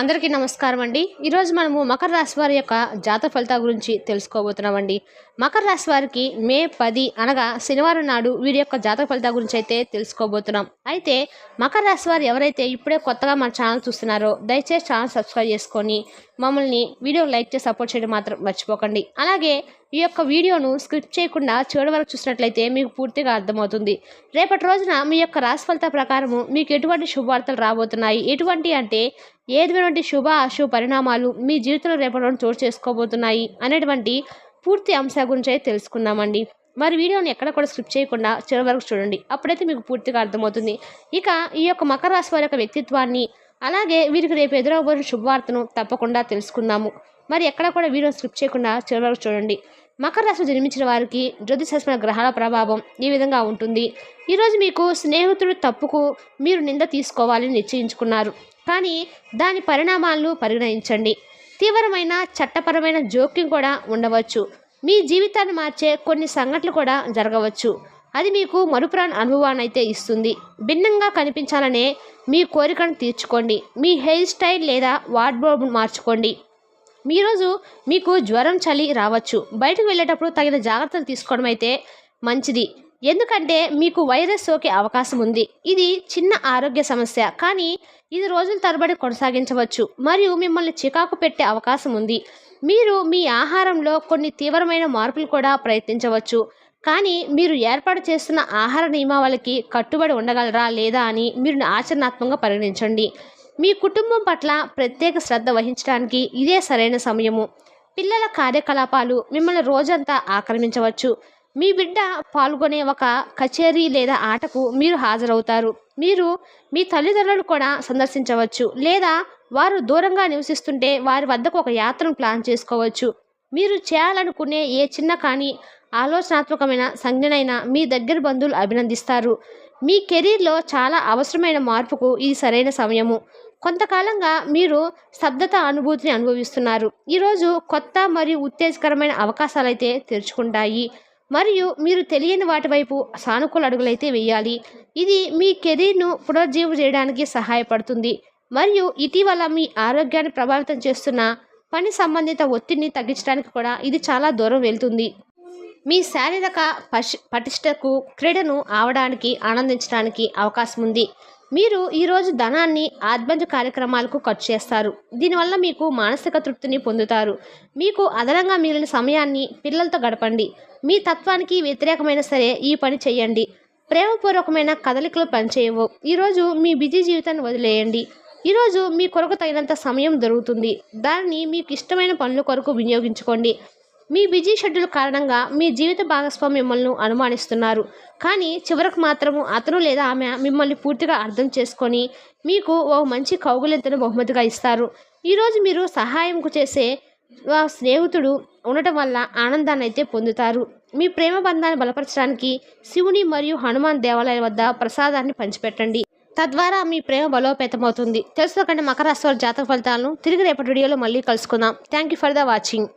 అందరికీ నమస్కారం అండి. ఈరోజు మనము మకర రాశి వారి యొక్క జాతక ఫలితాల గురించి తెలుసుకోబోతున్నామండి. మకర రాశి వారికి మే పది అనగా శనివారం నాడు వీరి యొక్క జాతక ఫలితాల గురించి అయితే తెలుసుకోబోతున్నాం. అయితే మకర రాశి వారు ఎవరైతే ఇప్పుడే కొత్తగా మన ఛానల్ చూస్తున్నారో దయచేసి ఛానల్ సబ్స్క్రైబ్ చేసుకొని మమ్మల్ని వీడియో లైక్ చేసి సపోర్ట్ చేయడం మాత్రం మర్చిపోకండి. అలాగే ఈ యొక్క వీడియోను స్క్రిప్ట్ చేయకుండా చివరి వరకు చూసినట్లయితే మీకు పూర్తిగా అర్థమవుతుంది. రేపటి రోజున మీ యొక్క రాశి ఫలిత ప్రకారము మీకు ఎటువంటి శుభవార్తలు రాబోతున్నాయి? ఎటువంటి అంటే ఏటువంటి శుభ అశుభ పరిణామాలు మీ జీవితంలో రేపటి రోజు చోటు చేసుకోబోతున్నాయి అనేటువంటి పూర్తి అంశాల గురించి అయితే తెలుసుకుందామండి. మరి వీడియోని ఎక్కడ కూడా స్క్రిప్ట్ చేయకుండా చివరి వరకు చూడండి. అప్పుడైతే మీకు పూర్తిగా అర్థమవుతుంది. ఇక ఈ యొక్క మకర రాశి వారి యొక్క వ్యక్తిత్వాన్ని అలాగే వీరికి రేపు ఎదురవబోయిన శుభవార్తను తప్పకుండా తెలుసుకుందాము. మరి ఎక్కడ కూడా వీడియో స్క్రిప్ట్ చేయకుండా చివరి వరకు చూడండి. మకర రాశి జన్మించిన వారికి జ్యోతిషాస్త్ర గ్రహాల ప్రభావం ఈ విధంగా ఉంటుంది. ఈరోజు మీకు స్నేహితుడు తప్పుకు మీరు నింద తీసుకోవాలని నిశ్చయించుకున్నారు. కానీ దాని పరిణామాలను పరిగణించండి. తీవ్రమైన చట్టపరమైన జోక్యం కూడా ఉండవచ్చు. మీ జీవితాన్ని మార్చే కొన్ని సంఘటనలు కూడా జరగవచ్చు. అది మీకు మరుపురాని అనుభవాన్ని అయితే ఇస్తుంది. భిన్నంగా కనిపించాలనే మీ కోరికను తీర్చుకోండి. మీ హెయిర్ స్టైల్ లేదా వార్డ్రోబ్ మార్చుకోండి. ఈరోజు మీకు జ్వరం చలి రావచ్చు. బయటకు వెళ్ళేటప్పుడు తగిన జాగ్రత్తలు తీసుకోవడం అయితే మంచిది. ఎందుకంటే మీకు వైరస్ సోకే అవకాశం ఉంది. ఇది చిన్న ఆరోగ్య సమస్య. కానీ ఇది రోజుల తరబడి కొనసాగించవచ్చు. మరియు మిమ్మల్ని చికాకు పెట్టే అవకాశం ఉంది. మీరు మీ ఆహారంలో కొన్ని తీవ్రమైన మార్పులు కూడా ప్రయత్నించవచ్చు. కానీ మీరు ఏర్పాటు చేస్తున్న ఆహార నియమావళికి కట్టుబడి ఉండగలరా లేదా అని మీరు ఆచరణాత్మకంగా పరిగణించండి. మీ కుటుంబం పట్ల ప్రత్యేక శ్రద్ధ వహించడానికి ఇదే సరైన సమయము. పిల్లల కార్యకలాపాలు మిమ్మల్ని రోజంతా ఆక్రమించవచ్చు. మీ బిడ్డ పాల్గొనే ఒక కచేరీ లేదా ఆటకు మీరు హాజరవుతారు. మీరు మీ తల్లిదండ్రులు కూడా సందర్శించవచ్చు లేదా వారు దూరంగా నివసిస్తుంటే వారి వద్దకు ఒక యాత్రను ప్లాన్ చేసుకోవచ్చు. మీరు చేయాలనుకునే ఏ చిన్న కానీ ఆలోచనాత్మకమైన సంజ్ఞనైనా మీ దగ్గర బంధువులు అభినందిస్తారు. మీ కెరీర్లో చాలా అవసరమైన మార్పుకు ఇది సరైన సమయము. కొంతకాలంగా మీరు స్తబ్దత అనుభూతిని అనుభవిస్తున్నారు. ఈరోజు కొత్త మరియు ఉత్తేజకరమైన అవకాశాలు అయితే తెరుచుకుంటాయి. మరియు మీరు తెలియని వాటి వైపు సానుకూల అడుగులైతే వేయాలి. ఇది మీ కెరీర్ను పునర్జీవం చేయడానికి సహాయపడుతుంది. మరియు ఇటీవల మీ ఆరోగ్యాన్ని ప్రభావితం చేస్తున్న పని సంబంధిత ఒత్తిడిని తగ్గించడానికి కూడా ఇది చాలా దూరం వెళ్తుంది. మీ శారీరక పష్ పటిష్టకు క్రీడను ఆవడానికి ఆనందించడానికి అవకాశం ఉంది మీరు ఈరోజు ధనాన్ని ఆధ్వర్య కార్యక్రమాలకు ఖర్చు చేస్తారు. దీనివల్ల మీకు మానసిక తృప్తిని పొందుతారు. మీకు అదనంగా మిగిలిన సమయాన్ని పిల్లలతో గడపండి. మీ తత్వానికి వ్యతిరేకమైన సరే ఈ పని చేయండి ప్రేమపూర్వకమైన కదలికలు పనిచేయవు. ఈరోజు మీ బిజీ జీవితాన్ని వదిలేయండి. ఈరోజు మీ కొరకు తగినంత సమయం దొరుకుతుంది. దానిని మీకు ఇష్టమైన పనుల కొరకు వినియోగించుకోండి. మీ బిజీ షెడ్యూల్ కారణంగా మీ జీవిత భాగస్వామి మిమ్మల్ని అనుమానిస్తున్నారు. కానీ చివరకు మాత్రము అతను లేదా ఆమె మిమ్మల్ని పూర్తిగా అర్థం చేసుకొని మీకు ఓ మంచి కౌగులింతను బహుమతిగా ఇస్తారు. ఈరోజు మీరు సహాయంకు చేసే స్నేహితుడు ఉండటం వల్ల ఆనందాన్ని అయితే పొందుతారు. మీ ప్రేమ బంధాన్ని బలపరచడానికి శివుని మరియు హనుమాన్ దేవాలయం వద్ద ప్రసాదాన్ని పంచిపెట్టండి. తద్వారా మీ ప్రేమ బలోపేతమవుతుంది. తెలుసుకోకండి మకర రాశి జాతక ఫలితాలను. తిరిగి రేపటి వీడియోలో మళ్ళీ కలుసుకుందాం. Thank you for the watching